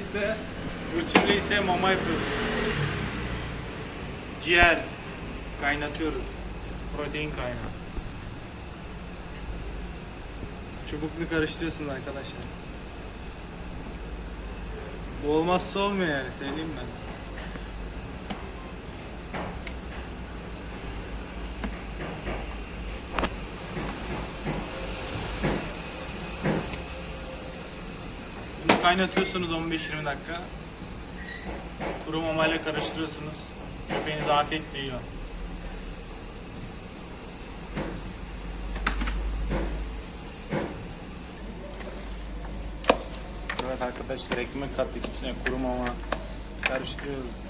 Reis'le Hırçın Reis'e mama yapıyoruz. Ciğer kaynatıyoruz. Protein kaynağı. Çubuklu karıştırıyorsunuz arkadaşlar. Bu olmazsa olmuyor yani söyleyeyim ben. Kaynatıyorsunuz 15-20 dakika. Kuru mamayla karıştırıyorsunuz. Köpeğiniz afiyetle yiyor. Evet arkadaşlar ekmek kattık içine kuru mama karıştırıyoruz.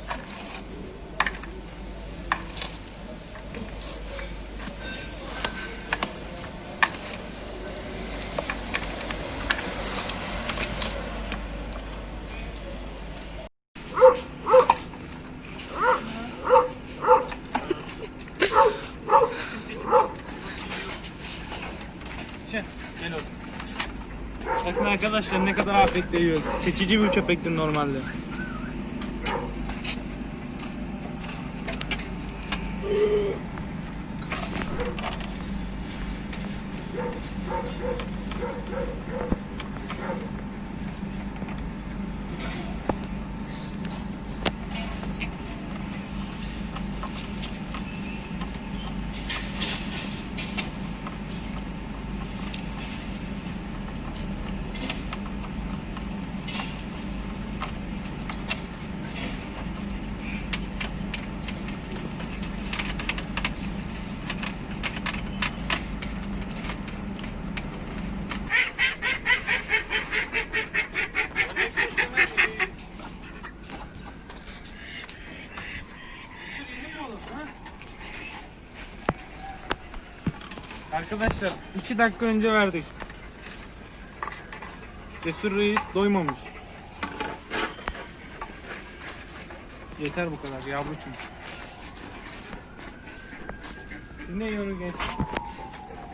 Bakın arkadaşlar ne kadar afiyetle yiyor. Seçici bir köpektir normalde. Arkadaşlar 2 dakika önce verdik. Cesur Reis doymamış. Yeter bu kadar yavrucuğum. Siz ne yiyorsunuz genç?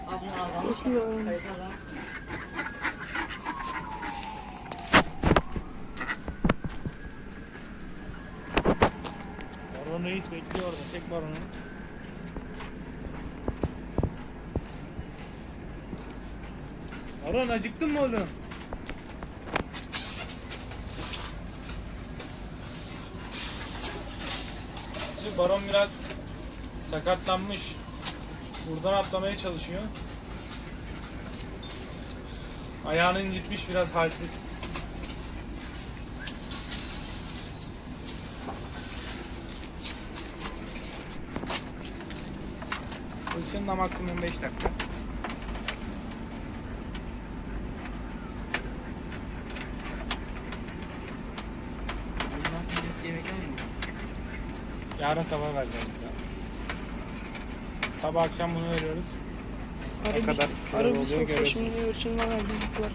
Abla azalmış. Baron Reis bekliyor orada. Çek Baron'u. Baron acıktın mı oğlum? Şimdi Baron biraz sakatlanmış. Buradan atlamaya çalışıyor. Ayağını incitmiş biraz halsiz. Da maksimum 5 dakika. Bundan sonra biz yemek yemeyiz. Yarın sabah vereceğim. Sabah akşam bunu veriyoruz. Ne kadar kilo Arı bir oluyor sokuyor görüyorsun. şimdi hırçın var bir zıplar.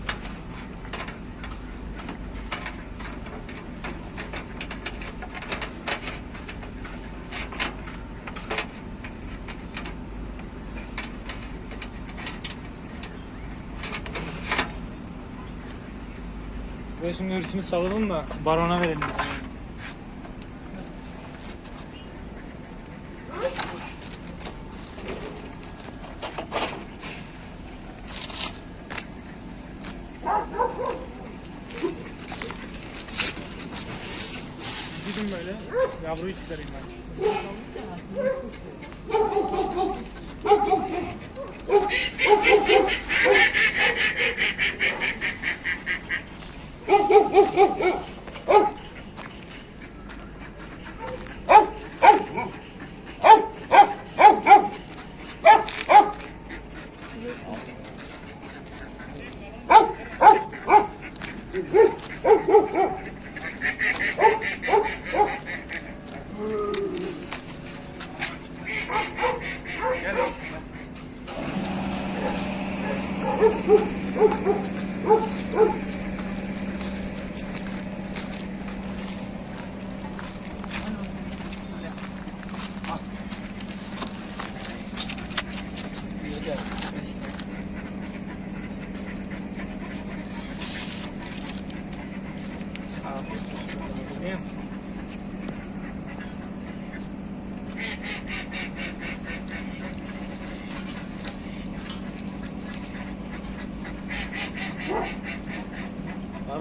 Ve şimdi hırsını salalım da barona verelim. Gidin böyle. Yavruyu çıkarayım ben.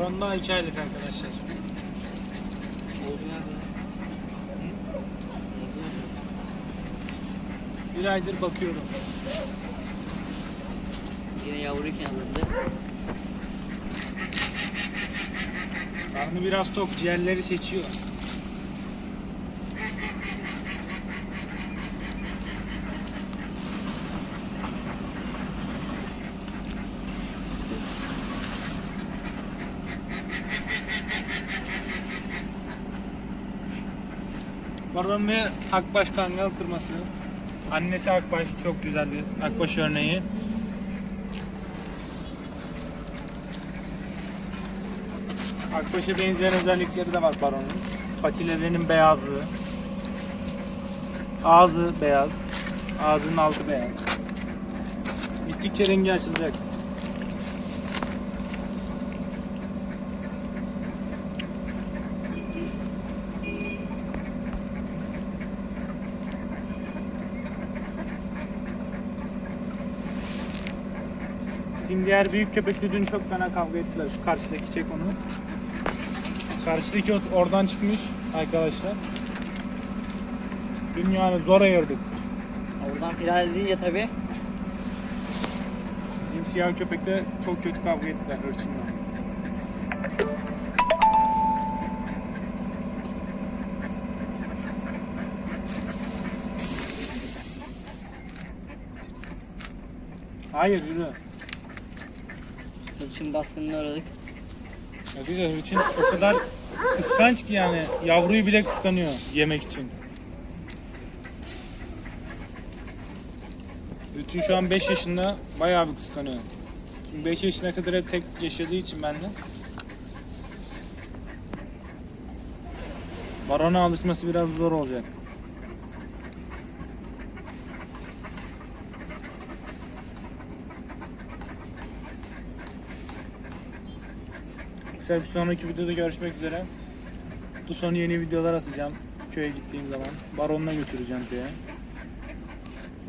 Baron daha 2 aylık arkadaşlar. Oldu? Bir aydır bakıyorum. Yine yavruyken alındı. Karnı biraz tok, ciğerleri seçiyor. Baron ve Akbaş Kangal kırması. Annesi Akbaş çok güzel bir Akbaş örneği. Akbaş'a benzeyen özellikleri de var Baron'un. Patilerinin beyazlığı. Ağzı beyaz. Ağzının altı beyaz. Gittikçe rengi açılacak. Bizim diğer büyük köpekle dün çok fena kavga ettiler. Şu karşıdaki çek onu. Karşıdaki ot- oradan çıkmış arkadaşlar. Dün yani zor ayırdık. Oradan firar edince tabi Bizim siyah köpekle çok kötü kavga ettiler hırçınla. Hayır yürü. Hırçın baskınına uğradık. Arkadaşlar hırçın o kadar kıskanç ki yani yavruyu bile kıskanıyor yemek için. Hırçın şu an 5 yaşında bayağı bir kıskanıyor. Çünkü 5 yaşına kadar hep tek yaşadığı için bende. Barona alışması biraz zor olacak. Kısa bir sonraki videoda görüşmek üzere. Bu sonu yeni videolar atacağım. Köye gittiğim zaman. Baronuna götüreceğim köye.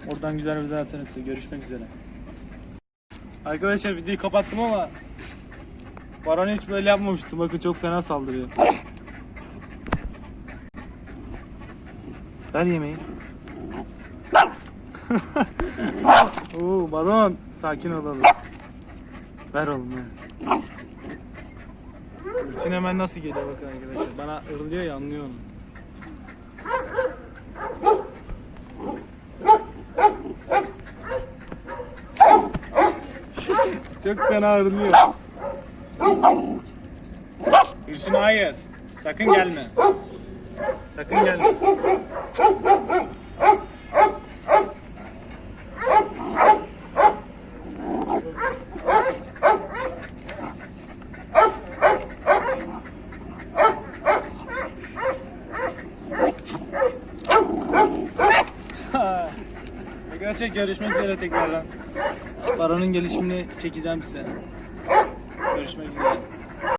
Oradan güzel videolar atarım size. Görüşmek üzere. Arkadaşlar videoyu kapattım ama Baron hiç böyle yapmamıştı. Bakın çok fena saldırıyor. Ver yemeği. Oo Baron sakin olalım. Ver oğlum ver. İçine hemen nasıl geliyor bakın arkadaşlar. Bana ırlıyor ya anlıyor onu. Çok fena ırlıyor. Hırsın hayır. Sakın gelme. Sakın gelme. Arkadaşlar görüşmek üzere tekrardan. Baron'un gelişimini çekeceğim size. Görüşmek üzere.